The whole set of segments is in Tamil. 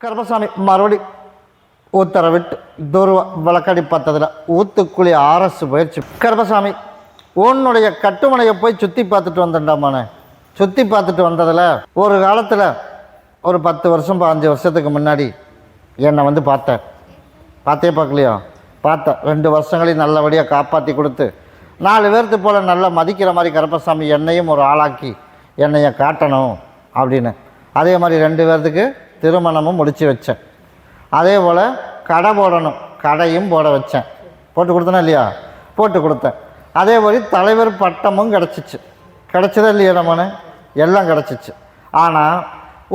கருப்பசாமி மறுபடி உத்தரவிட்டு துருவ வழக்கடி பார்த்ததில் ஊத்துக்குழி அரசு பயிற்சி கருப்பசாமி உன்னுடைய கட்டுமனையை போய் சுற்றி பார்த்துட்டு வந்தேன்டாமானே சுற்றி பார்த்துட்டு வந்ததில் ஒரு காலத்தில் ஒரு பத்து வருஷம் பாஞ்சு வருஷத்துக்கு முன்னாடி என்னை வந்து பார்த்தேன். பார்த்தே பார்க்கலையோ? பார்த்தேன். ரெண்டு வருஷங்களையும் நல்லபடியாக காப்பாற்றி கொடுத்து நாலு பேர்த்து போல் நல்லா மதிக்கிற மாதிரி கருப்பசாமி என்னையும் ஒரு ஆளாக்கி என்னைய காட்டணும் அப்படின்னு. அதே மாதிரி ரெண்டு பேர்த்துக்கு திருமணமும் முடித்து வச்சேன். அதே போல் கடை போடணும். கடையும் போட வச்சேன். போட்டு கொடுத்தனா இல்லையா? போட்டு கொடுத்தேன். அதே மாதிரி தலைவர் பட்டமும் கிடச்சிச்சு. கிடச்சதா இல்லையா நம்மனு எல்லாம் கிடச்சிச்சு. ஆனால்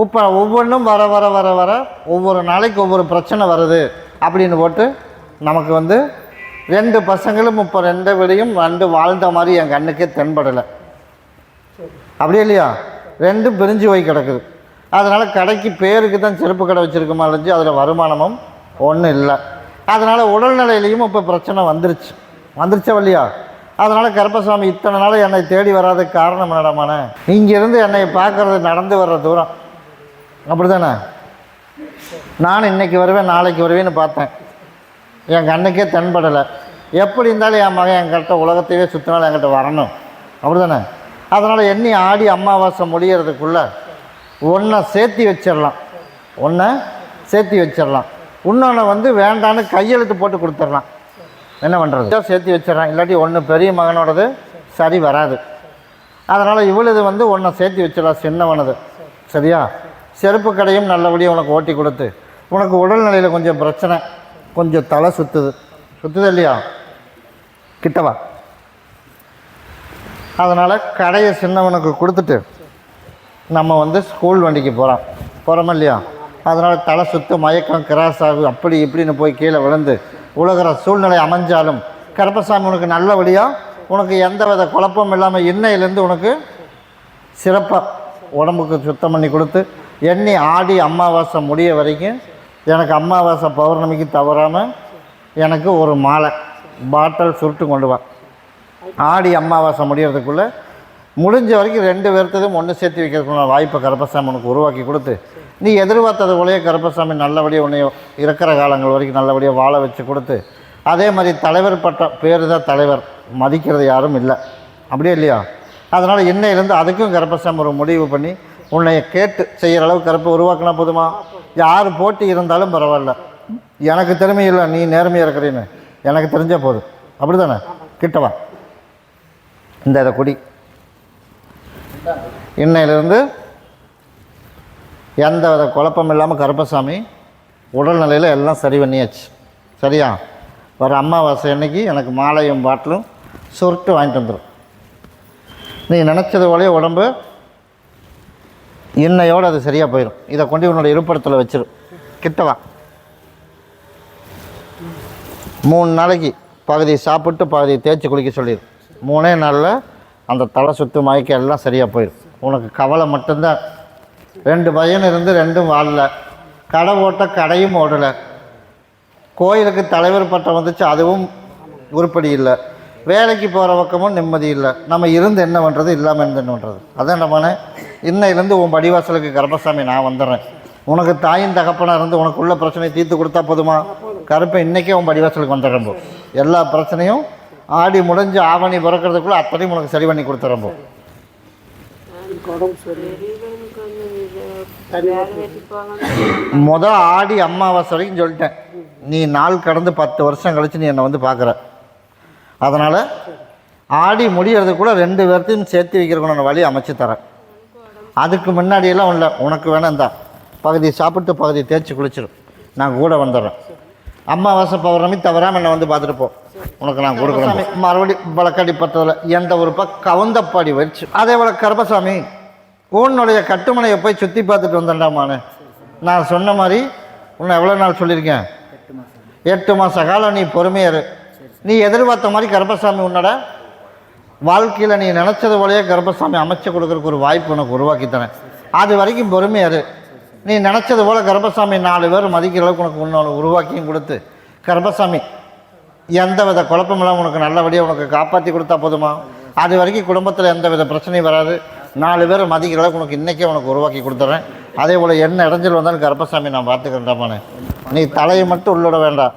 இப்போ ஒவ்வொன்றும் வர வர வர வர ஒவ்வொரு நாளைக்கு ஒவ்வொரு பிரச்சனை வருது அப்படின்னு போட்டு நமக்கு வந்து ரெண்டு பசங்களும் இப்போ ரெண்டு விடையும் ரெண்டு வாழ்ந்த மாதிரி என் கண்ணுக்கே தென்படலை. அப்படியே இல்லையா? ரெண்டும் பிரிஞ்சு போய் கிடக்குது. அதனால் கடைக்கு பேருக்கு தான் செருப்பு கடை வச்சுருக்கோமா இருந்துச்சு அதில் வருமானமும் ஒன்றும் இல்லை. அதனால் உடல்நிலையிலையும் இப்போ பிரச்சனை வந்துருச்சு. வந்துருச்சா இல்லையா? அதனால் கருப்பசாமி இத்தனை நாள் என்னை தேடி வராதுக்கு காரணம் என்னடாமான இங்கேருந்து என்னை பார்க்குறது நடந்து வர்ற தூரம். அப்படி தானே நான் இன்னைக்கு வருவேன் நாளைக்கு வருவேன்னு பார்த்தேன். என் கண்ணுக்கே தென்படலை. எப்படி இருந்தாலும் என் மகன் என்கிட்ட உலகத்தையே சுற்றினாலும் என்கிட்ட வரணும். அப்படி தானே அதனால் எண்ணி ஆடி அமாவாசை முடியறதுக்குள்ளே ஒன்றை சேர்த்தி வச்சிடலாம் ஒன்றை சேர்த்தி வச்சிடலாம் இன்னொன்று வந்து வேண்டான்னு கையெழுத்து போட்டு கொடுத்துடலாம் என்ன பண்ணுறது சேர்த்தி வச்சிடறான் இல்லாட்டி ஒன்று பெரிய மகனோடது சரி வராது. அதனால் இவ்வளவு வந்து ஒன்றை சேர்த்தி வச்சிடலாம் சின்னவனது. சரியா? செருப்பு கடையும் நல்லபடியாக உனக்கு ஓட்டி கொடுத்து. உனக்கு உடல்நிலையில் கொஞ்சம் பிரச்சனை. கொஞ்சம் தலை சுற்றுது சுற்றுது இல்லையா? கிட்டவா அதனால் கடையை சின்னவனுக்கு கொடுத்துட்டு நம்ம வந்து ஸ்கூல் வண்டிக்கு போகிறோம் போகிறோம் இல்லையா? அதனால் தலை சுத்து மயக்கம் கிராஸ் ஆகும் அப்படி இப்படின்னு போய் கீழே விழுந்து உலகிற சூழ்நிலை அமைஞ்சாலும் கருப்பசாமி உனக்கு நல்லபடியாக உனக்கு எந்த வித குழப்பம் இல்லாமல் இன்னையிலேருந்து உனக்கு சிறப்பாக உடம்புக்கு சுத்தம் பண்ணி கொடுத்து எண்ணி ஆடி அமாவாசை முடிய வரைக்கும் எனக்கு அமாவாசை பௌர்ணமிக்கு தவறாமல் எனக்கு ஒரு மாலை பாட்டில் சுருட்டு கொண்டு வா. ஆடி அமாவாசை முடியறதுக்குள்ளே முடிஞ்ச வரைக்கும் ரெண்டு பேர்த்ததும் ஒன்று சேர்த்து வைக்கிறதுக்குள்ள வாய்ப்பை கருப்பசாமி உனக்கு உருவாக்கி கொடுத்து நீ எதிர்பார்த்தது போலயே கருப்பசாமி நல்லபடியாக உன்னை இருக்கிற காலங்கள் வரைக்கும் நல்லபடியாக வாழ வச்சு கொடுத்து அதே மாதிரி தலைவர் பட்ட பேர் தான் தலைவர் மதிக்கிறது யாரும் இல்லை. அப்படியே இல்லையா? அதனால் இன்னையிலேருந்து அதுக்கும் கருப்பசாமி ஒரு முடிவு பண்ணி உன்னை கேட்டு செய்கிற அளவுக்கு கருப்பை உருவாக்கினா போதுமா? யார் போட்டி இருந்தாலும் பரவாயில்ல. எனக்கு திறமை இல்லை நீ நேர்மையாக இருக்கிறீன்னு. எனக்கு தெரிஞ்ச போதும். அப்படி தானே கிட்டவா இந்த இதை குடி. இன்னையிலிருந்து எந்த வித குழப்பம் இல்லாமல் கருப்பசாமி உடல்நிலையில் எல்லாம் சரி பண்ணியாச்சு. சரியா? வர அம்மாவாசை அன்னைக்கு எனக்கு மாலையும் பாட்டிலும் சுருட்டு வாங்கிட்டு வந்துடும் நீ நினச்சது போலயே உடம்பு இன்னையோடு அது சரியாக போயிடும் இதை கொண்டு உன்னோட இருப்பிடத்தில் வச்சிரும் கிட்டவா மூணு நாளைக்கு பகுதி சாப்பிட்டு பகுதி தேய்ச்சி குளிக்க சொல்லிடு மூணே நாளில் அந்த தலை சுற்று மயக்கம் எல்லாம் சரியாக போயிடும் உனக்கு கவலை மட்டும்தான். ரெண்டு பையன் இருந்து ரெண்டும் வாழல. கடை ஓட்ட கடையும் ஓடலை. கோயிலுக்கு தலைவர் பட்டம் வந்துச்சு அதுவும் உருப்படி இல்லை. வேலைக்கு போகிற பக்கமும் நிம்மதி இல்லை. நம்ம இருந்து என்ன பண்ணுறது இல்லாமல் இருந்து என்ன பண்ணுறது அதான் நம்மனே இன்னையிலேருந்து உன் படிவாசலுக்கு கர்பசாமி நான் வந்துடுறேன். உனக்கு தாயின் தகப்பனாக இருந்து உனக்குள்ள பிரச்சனையை தீர்த்து கொடுத்தா போதுமா? கருப்பை இன்றைக்கே உன் படிவாசலுக்கு வந்துடுறேன் எல்லா பிரச்சனையும் ஆடி முடிஞ்சு ஆவணி பிறக்கிறதுக்குள்ளே அத்தனையும் உனக்கு சரி பண்ணி கொடுத்துறேன் முத ஆடி அமாவாசை வரைக்கும் சொல்லிட்டேன். நீ நாள் கடந்து பத்து வருஷம் கழிச்சு நீ என்னை வந்து பார்க்குற. அதனால் ஆடி முடியறதுக்குள்ள ரெண்டு பேர்த்தையும் சேர்த்து வைக்கிறதுக்கான வழி அமைச்சு தரேன். அதுக்கு முன்னாடியெல்லாம் இல்லை. உனக்கு வேணாம் இந்தா பகுதி சாப்பிட்டு பகுதி தேய்ச்சி குளிச்சிடும் நான் கூட வந்துடுறேன். அமாவாசை பௌர்ணமி தவறாமல் என்னை வந்து பார்த்துட்டு போ. உனக்கு நான் கொடுக்குறேன் மறுபடியும் வழக்கடி எந்த ஒரு பக்கம் கவுந்தப்பாடி வச்சு. அதே போல் கருப்பசாமி உன்னுடைய கட்டுமனையை போய் சுற்றி பார்த்துட்டு வந்தேன்டாமானு நான் சொன்ன மாதிரி உன்னை எவ்வளோ நாள் சொல்லியிருக்கேன்? எட்டு மாத காலம் நீ பொறுமையாரு நீ எதிர்பார்த்த மாதிரி கருப்பசாமி உன்னோட வாழ்க்கையில் நீ நினச்சது போலயே கருப்பசாமி அமைச்சு கொடுக்குறக்கு ஒரு வாய்ப்பு உனக்கு உருவாக்கி தரேன். அது வரைக்கும் பொறுமையாரு நீ நினச்சது போல் கர்ப்பசாமி நாலு பேர் மதிக்கிற அளவுக்கு உனக்கு இன்னொன்று உருவாக்கியும் கொடுத்து. கர்பசாமி எந்த வித குழப்பமெல்லாம் உனக்கு நல்லபடியாக உனக்கு காப்பாற்றி கொடுத்தா போதுமா? அது வரைக்கும் குடும்பத்தில் எந்த வித பிரச்சனையும் வராது. நாலு பேர் மதிக்கிற அளவுக்கு உனக்கு இன்றைக்கே உனக்கு உருவாக்கி கொடுத்துட்றேன் அதே போல் என்ன இடைஞ்சல் வந்தாலும் கருப்பசாமி நான் பார்த்துக்கிறேன்டாமானே நீ தலையை மட்டும் உள்ளிட வேண்டாம்.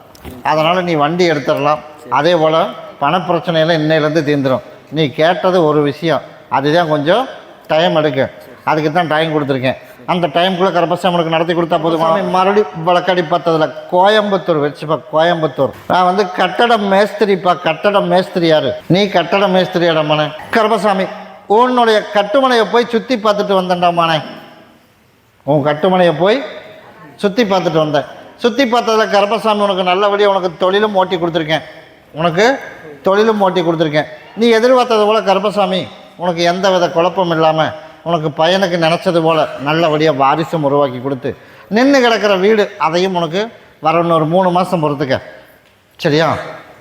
அதனால் நீ வண்டி எடுத்துடலாம். அதே போல் பணப்பிரச்சனையெல்லாம் இன்னையிலேருந்து தீர்ந்துடும் நீ கேட்டது ஒரு விஷயம். அதுதான் கொஞ்சம் டைம் எடுக்கும் அதுக்கு தான் டைம் கொடுத்துருக்கேன். அந்த டைம்குள்ளே கருப்பசாமி உனக்கு நடத்தி கொடுத்தா போதுமா? மறுபடியும் வழக்கடி பார்த்ததில் கோயம்புத்தூர் வச்சுப்பா கோயம்புத்தூர். நான் வந்து கட்டட மேஸ்திரிப்பா கட்டட மேஸ்திரி யாரு நீ கட்டட மேஸ்திரியாடம்மானே கருப்பசாமி உன்னுடைய கட்டுமனையை போய் சுற்றி பார்த்துட்டு வந்தேன்டாமானே உன் கட்டுமனையை போய் சுற்றி பார்த்துட்டு வந்தேன். சுற்றி பார்த்ததில் கருப்பசாமி உனக்கு நல்லபடியாக உனக்கு தொழிலும் ஓட்டி கொடுத்துருக்கேன். உனக்கு தொழிலும் ஓட்டி கொடுத்துருக்கேன். நீ எதிர்பார்த்தது போல் கருப்பசாமி உனக்கு எந்த வித குழப்பம் இல்லாமல் உனக்கு பையனுக்கு நினச்சது போல் நல்லபடியாக வாரிசும் உருவாக்கி கொடுத்து நின்று கிடக்கிற வீடு அதையும் உனக்கு வர இன்னொரு மூணு மாதம் பொறுத்துக்க. சரியா?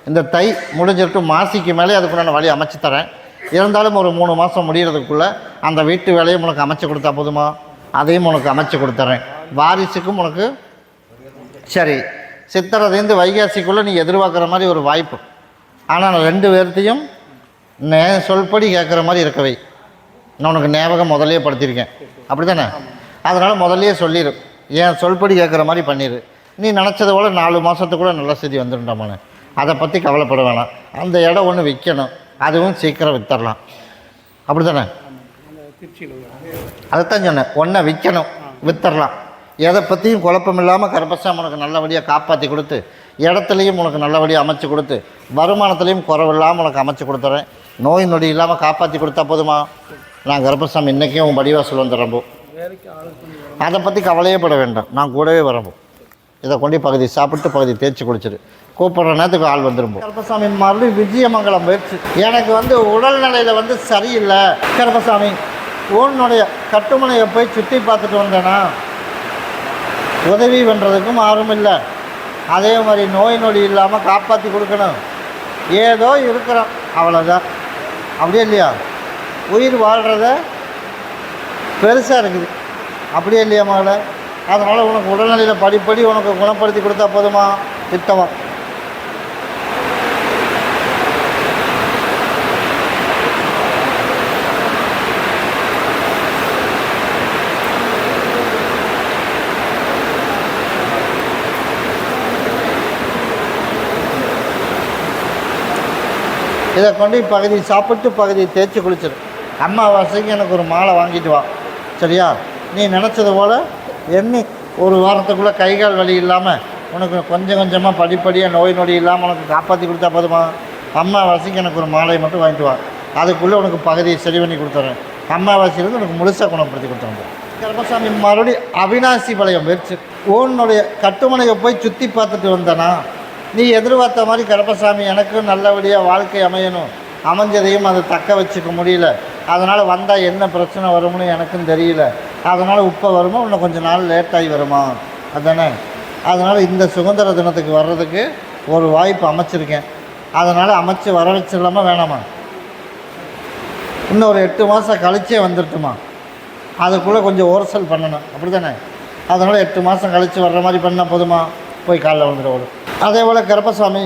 இந்த தை முடிஞ்சிருக்கும் மாசிக்கு மேலே அதுக்குண்டான வழி அமைச்சு தரேன். இருந்தாலும் ஒரு மூணு மாதம் முடிகிறதுக்குள்ளே அந்த வீட்டு வேலையும் உனக்கு அமைச்சு கொடுத்தா போதுமா? அதையும் உனக்கு அமைச்சு கொடுத்துறேன். வாரிசுக்கும் உனக்கு சரி. சித்திரதைந்து வைகாசிக்குள்ளே நீ எதிர்பார்க்குற மாதிரி ஒரு வாய்ப்பு. ஆனால் நான் ரெண்டு பேர்த்தையும் நே சொல்படி கேட்குற மாதிரி இருக்கவை. நான் உனக்கு ஞாபகம் முதலே படுத்தியிருக்கேன் அப்படி தானே அதனால் முதல்லையே சொல்லிடு ஏன் சொல்படி கேட்குற மாதிரி பண்ணிடு நீ நினச்சதை போல் நாலு மாதத்துக்குள்ளே நல்ல செய்தி வந்துடுண்டாமானே அதை பற்றி கவலைப்பட வேணாம். அந்த இடம் ஒன்று விற்கணும் அதுவும் சீக்கிரம் வித்தரலாம். அப்படி தானே அதைத்தான் சொன்னேன். ஒன்றை விற்கணும் வித்தரலாம். எதை பற்றியும் குழப்பம் இல்லாமல் கருப்பசாமி உனக்கு நல்லபடியாக காப்பாற்றி கொடுத்து இடத்துலையும் உனக்கு நல்லபடியாக அமைச்சு கொடுத்து வருமானத்துலேயும் குறவில்லாமல் உனக்கு அமைச்சு கொடுத்துறேன். நோய் நொடி இல்லாமல் காப்பாற்றி கொடுத்தா போதுமா? நான் கருப்பசாமி இன்றைக்கே உன் படிவாசல் வந்துடுறப்போ அதை பற்றி கவலையே பட வேண்டாம். நான் கூடவே வரம்போ இதை கொண்டு பகுதி சாப்பிட்டு பகுதி தேய்ச்சி குடிச்சிரு கூப்பிட்ற நேரத்துக்கு ஆள் வந்துடும் கருப்பசாமி மறுபடியும் விஜயமங்கலம் போயிடுச்சு. எனக்கு வந்து உடல்நிலையில் வந்து சரியில்லை. கருப்பசாமி உன்னுடைய கட்டுமனையை போய் சுற்றி பார்த்துட்டு வந்தேனா? உதவி பண்ணுறதுக்கும் ஆர்வம் இல்லை. அதே மாதிரி நோய் நொடி இல்லாமல் காப்பாற்றி கொடுக்கணும். ஏதோ இருக்கிறோம் அவ்வளோதான் அப்படியே இல்லையா? உயிர் வாழ்கிறத பெருசாக இருக்குது. அப்படியே இல்லையா மகள? அதனால் உனக்கு உடல்நிலையில் படிப்படி உனக்கு குணப்படுத்தி கொடுத்தா போதுமா? திட்டமாக இதை கொண்டு பகுதி சாப்பிட்டு பகுதி தேய்ச்சி குளிச்சிடும் அம்மாவாசைக்கு எனக்கு ஒரு மாலை வாங்கிட்டு வா. சரியா? நீ நினச்சது போல் எண்ணி ஒரு வாரத்துக்குள்ளே கை கால் வலி இல்லாமல் உனக்கு கொஞ்சம் கொஞ்சமாக படிப்படியாக நோய் நொடி இல்லாமல் உனக்கு காப்பாற்றி கொடுத்தா போதுமா? அம்மாவாசைக்கு எனக்கு ஒரு மாலையை மட்டும் வாங்கிட்டு வா. அதுக்குள்ளே உனக்கு பகுதியை சரி பண்ணி கொடுத்துட்றேன் அம்மாவாசையிலேருந்து உனக்கு முழுசாக குணப்படுத்தி கொடுத்துருவோம் கருமசாமி மறுபடியும் அவினாசி வளையம் வெறிச்சு உன்னுடைய கட்டுமனையை போய் சுற்றி பார்த்துட்டு வந்தனா நீ எதிர்பார்த்த மாதிரி கருப்பசாமி எனக்கும் நல்லபடியாக வாழ்க்கை அமையணும். அமைஞ்சதையும் அதை தக்க வச்சுக்க முடியல. அதனால் வந்தால் என்ன பிரச்சனை வரும்னு எனக்கும் தெரியல. அதனால் இப்போ வருமா? இன்னும் கொஞ்சம் நாள் லேட்டாகி வருமா? அதானே? அதனால் இந்த சுதந்திர தினத்துக்கு வர்றதுக்கு ஒரு வாய்ப்பு அமைச்சிருக்கேன். அதனால் அமைச்சு வர வச்சிடலாமா வேணாமா? இன்னும் ஒரு எட்டு மாதம் கழிச்சே வந்துருட்டுமா? அதுக்குள்ளே கொஞ்சம் ஓரசல் பண்ணணும். அப்படி தானே அதனால் எட்டு மாதம் கழித்து வர்ற மாதிரி பண்ணால் போதுமா? போய் காலைல வந்துட ஓடும் அதே போல் கருப்பசாமி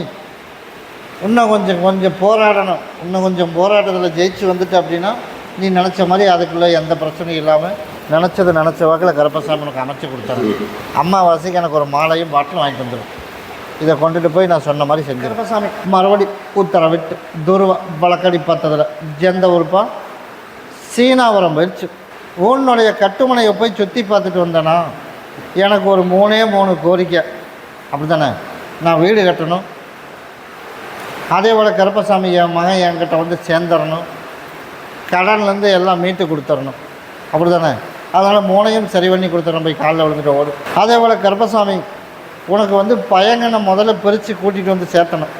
இன்னும் கொஞ்சம் கொஞ்சம் போராடணும். இன்னும் கொஞ்சம் போராட்டத்தில் ஜெயிச்சு வந்துட்டு அப்படின்னா நீ நினச்ச மாதிரி அதுக்குள்ளே எந்த பிரச்சனையும் இல்லாமல் நினச்சது நினச்ச வாக்கில் கருப்பசாமி உனக்கு அமைச்சு கொடுத்தாரு அம்மாவாசைக்கு எனக்கு ஒரு மாலையும் பாட்டிலும் வாங்கிட்டு வந்துடும் இதை கொண்டுட்டு போய் நான் சொன்ன மாதிரி செஞ்சு கருப்பசாமி மறுபடி உத்தரவிட்டு துருவ வழக்கடி பார்த்ததில் எந்த ஊருப்பா சீனாவரம் போயிடுச்சு உன்னுடைய கட்டுமனையை போய் சுற்றி பார்த்துட்டு வந்தேனா எனக்கு ஒரு மூணே மூணு கோரிக்கை. அப்படி தானே நான் வீடு கட்டணும். அதே போல் கருப்பசாமி என் மகன் என்கிட்ட வந்து சேர்ந்துடணும் கடன்லேருந்து எல்லாம் மீட்டு கொடுத்துடணும். அப்படி தானே அதனால் மூளையும் சரி பண்ணி கொடுத்துடணும். போய் காலில் விழுந்துட்டு ஓடும் அதே போல் கருப்பசாமி உனக்கு வந்து பயங்கனை முதல்ல பிரித்து கூட்டிகிட்டு வந்து சேர்த்தணும்.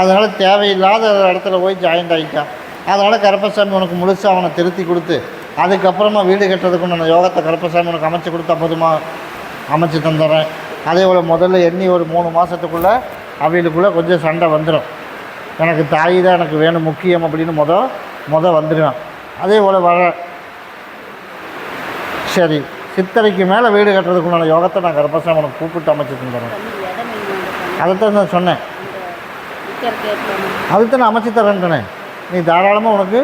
அதனால் தேவையில்லாத இடத்துல போய் ஜாயிண்ட் ஆகிட்டான் அதனால் கருப்பசாமி உனக்கு முழுசாக அவனை திருத்தி கொடுத்து அதுக்கப்புறமா வீடு கட்டுறதுக்கு நான் யோகத்தை கருப்பசாமி உனக்கு அமைச்சு கொடுத்தா போதுமா? அமைச்சு தந்துடுறேன். அதே போல் முதல்ல எண்ணி ஒரு மூணு மாதத்துக்குள்ளே அவங்களுக்குள்ளே கொஞ்சம் சண்டை வந்துடும் எனக்கு தாய் தான் எனக்கு வேணும் முக்கியம் அப்படின்னு முத முத வந்துடுவேன். அதே போல் வர சரி சித்தரைக்கு மேலே வீடு கட்டுறதுக்குண்டான யோகத்தை நான் கருப்பசாமி உனக்கு கூப்பிட்டு அமைச்சு தந்துடுறேன் அதைத்தான் நான் சொன்னேன். அதுதான் நான் அமைச்சு தரேன்ட்டனே நீ தாராளமாக உனக்கு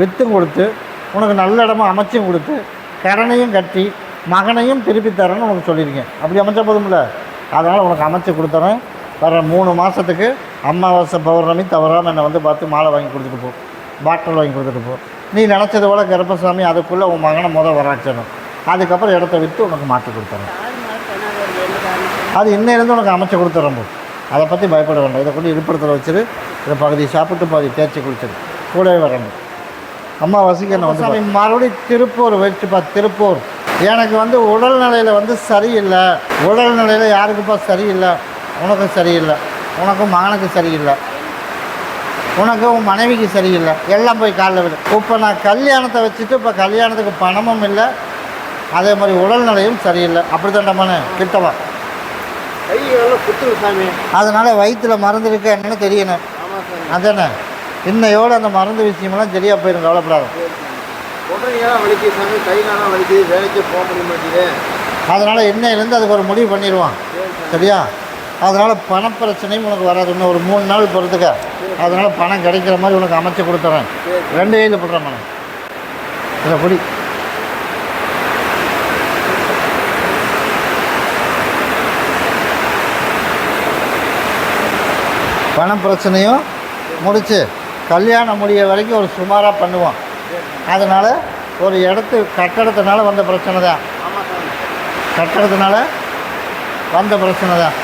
வித்தும் கொடுத்து உனக்கு நல்ல இடமா அமைச்சும் கொடுத்து கடனையும் கட்டி மகனையும் திருப்பி தரேன்னு உனக்கு சொல்லியிருக்கேன். அப்படி அமைச்சா போதும்ல? அதனால் உனக்கு அமைச்சு கொடுத்துறேன். வர மூணு மாதத்துக்கு அமாவாசை பௌர்ணமி தவறாமல் என்னை வந்து பார்த்து மாலை வாங்கி கொடுத்துட்டு போ. பாட்டில் வாங்கி கொடுத்துட்டு போ. நீ நினச்சது போல் கருப்பசாமி அதுக்குள்ளே உன் மகனை முத வராச்சணும் அதுக்கப்புறம் இடத்த விற்று உனக்கு மாற்றி கொடுத்துறேன். அது இன்னையிலேருந்து உனக்கு அமைச்சு கொடுத்துறேன் போ. அதை பற்றி பயப்பட வேண்டாம். இதை கொண்டு இருப்பிடத்தில் வச்சிரு. இதை பகுதி சாப்பிட்டு பாதி தேய்ச்சி குளிச்சிரு. கூடவே வரணும் அம்மாவாசைக்கு என்ன வந்து சாமி மறுபடியும் திருப்பூர் வச்சுப்பா திருப்பூர். எனக்கு வந்து உடல்நிலையில் வந்து சரியில்லை. உடல்நிலையில் யாருக்குப்பா சரியில்லை? உனக்கும் சரியில்லை. உனக்கும் மகனுக்கு சரியில்லை. உனக்கு உன் மனைவிக்கு சரியில்லை. எல்லாம் போய் காலில் விடு. இப்போ நான் கல்யாணத்தை வச்சுட்டு இப்போ கல்யாணத்துக்கு பணமும் இல்லை. அதே மாதிரி உடல்நிலையும் சரியில்லை. அப்படி தாண்டமான கிட்டவா அதனால் வயிற்றில் மருந்து இருக்கு என்னன்னு தெரியணும் அதானே? இன்னையோட அந்த மருந்து விஷயமெல்லாம் சரியாக போயிடும் கவலைப்படாத. அதனால் இன்னையிலேருந்து அதுக்கு ஒரு முடிவு பண்ணிடுவான். சரியா? அதனால் பணப்பிரச்சனையும் உனக்கு வராது. இன்னும் ஒரு மூணு நாள் பொறுத்துக்க அதனால் பணம் கிடைக்கிற மாதிரி உனக்கு அமைச்சு கொடுத்துறேன். ரெண்டு கையில் போடுறேன் மனம் இதை பிடி பண பிரச்சனையும் முடிச்சு. கல்யாணம் முடிய வரைக்கும் ஒரு சுமாராக பண்ணுவோம். அதனால் ஒரு இடத்து கட்டடத்தினால வந்த பிரச்சனை தான். கட்டடத்தினால வந்த பிரச்சனை தான்.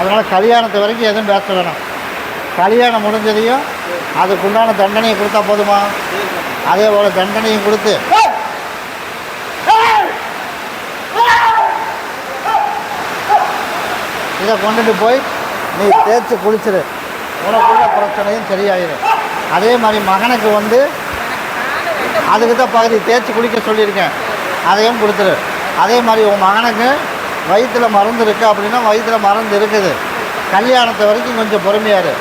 அதனால் கல்யாணத்து வரைக்கும் எதுவும் பேச வேணாம். கல்யாணம் முடிஞ்சதையும் அதுக்குண்டான தண்டனையை கொடுத்தா போதுமா? அதே போல் தண்டனையும் கொடுத்து. இதை கொண்டுட்டு போய் நீ தேய்ச்சி குளிச்சிரு. உனக்குள்ள பிரச்சனையும் சரியாயிடும் அதே மாதிரி மகனுக்கு வந்து அதுக்கு தான் பகுதி தேய்ச்சி குளிக்க சொல்லியிருக்கேன். அதையும் கொடுத்துரு. அதே மாதிரி உன் மகனுக்கு வயிற்றில் மருந்து இருக்குது அப்படின்னா வயிற்றில் மருந்து இருக்குது. கல்யாணத்து வரைக்கும் கொஞ்சம் பொறுமையாக இரு.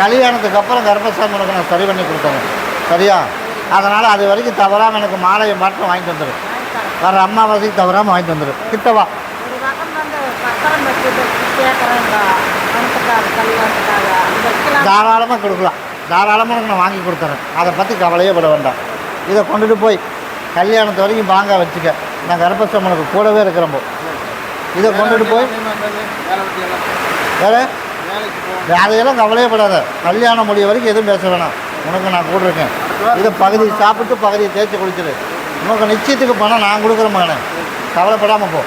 கல்யாணத்துக்கு அப்புறம் கர்ப்பசாமி உனக்கு நான் சரி பண்ணி கொடுத்துறேன் சரியா? அதனால் அது வரைக்கும் தவறாமல் எனக்கு மாலையை மட்டும் வாங்கிட்டு வந்துடு வர அம்மாவாசைக்கு தவறாமல் வாங்கிட்டு வந்துடு கிட்டவா தாராளமாக கொடுக்கலாம். தாராளமாக நான் வாங்கி கொடுத்துறேன். அதை பற்றி கவலையே பட வேண்டாம். இதை கொண்டுட்டு போய் கல்யாணத்து வரைக்கும் வாங்க வச்சுக்க. நான் கர்ப்பசாமி உனக்கு கூடவே இருக்கிறப்போ இதை கொண்டுட்டு போய் வேறு? வேலைக்கு போகணும் அதையெல்லாம் கவலையே படாத. கல்யாணம் முடிய வரைக்கும் எதுவும் பேச வேணாம். உனக்கு நான் கூட இருக்கேன் இதை பகுதி சாப்பிட்டு பகுதியை தேய்ச்சி குளிச்சிடு. உனக்கு நிச்சயத்துக்கு பணம் நான் கொடுக்குற மகனே. கவலைப்படாமல் போ.